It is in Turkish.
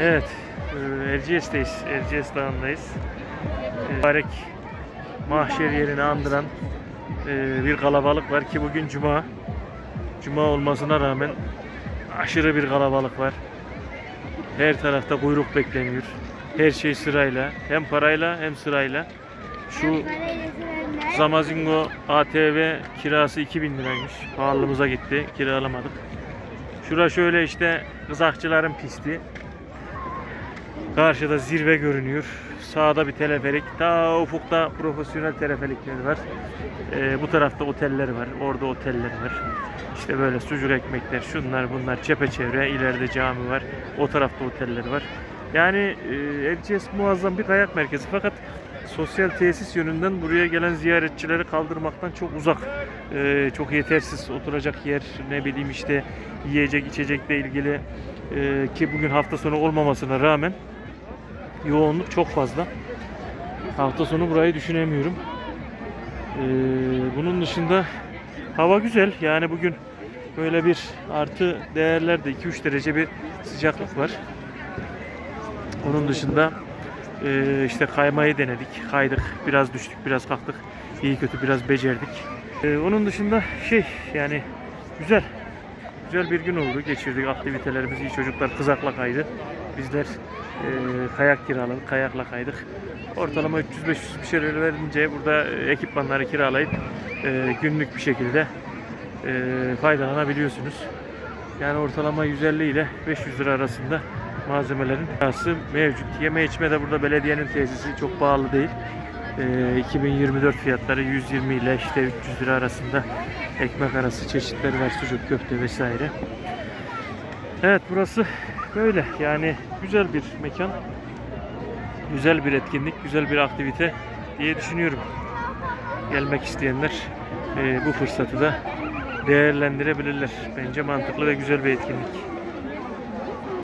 Evet, Erciyes'teyiz. Erciyes Dağı'ndayız. Mübarek mahşer yerini andıran bir kalabalık var ki bugün Cuma. Cuma olmasına rağmen aşırı bir kalabalık var. Her tarafta kuyruk bekleniyor. Her şey sırayla. Hem parayla hem sırayla. Şu Zamazingo ATV kirası 2000 liraymış. Pahalımıza gitti. Kiralamadık. Şura şöyle işte kızakçıların pisti. Karşıda zirve görünüyor. Sağda bir teleferik. Ta ufukta profesyonel teleferikler var. Ee, bu tarafta oteller var. Orada oteller var. İşte böyle sucuk ekmekler, şunlar bunlar çepeçevre. İleride cami var. O tarafta oteller var. Yani e, Erciyes muazzam bir kayak merkezi. Fakat sosyal tesis yönünden buraya gelen ziyaretçileri kaldırmaktan çok uzak. Ee, çok yetersiz oturacak yer, ne bileyim işte yiyecek içecekle ilgili e, ki bugün hafta sonu olmamasına rağmen yoğunluk çok fazla. Hafta sonu burayı düşünemiyorum. Ee, bunun dışında hava güzel. Yani bugün böyle bir artı değerlerde 2-3 derece bir sıcaklık var. Onun dışında e, işte kaymayı denedik. Kaydık. Biraz düştük, biraz kalktık. İyi kötü biraz becerdik. E, onun dışında şey yani güzel. Güzel bir gün oldu. Geçirdik aktivitelerimizi. İyi çocuklar kızakla kaydı. Bizler e, kayak kiraladık. Kayakla kaydık. Ortalama 300-500 bir şeyler verince burada e, ekipmanları kiralayıp e, günlük bir şekilde e, faydalanabiliyorsunuz. Yani ortalama 150 ile 500 lira arasında malzemelerin kirası mevcut. Yeme içme de burada belediyenin tesisi çok pahalı değil. Ee, 2024 fiyatları 120 ile işte 300 lira arasında ekmek arası çeşitleri var sucuk köfte vesaire. Evet burası böyle yani güzel bir mekan. Güzel bir etkinlik, güzel bir aktivite diye düşünüyorum. Gelmek isteyenler e, bu fırsatı da değerlendirebilirler. Bence mantıklı ve güzel bir etkinlik.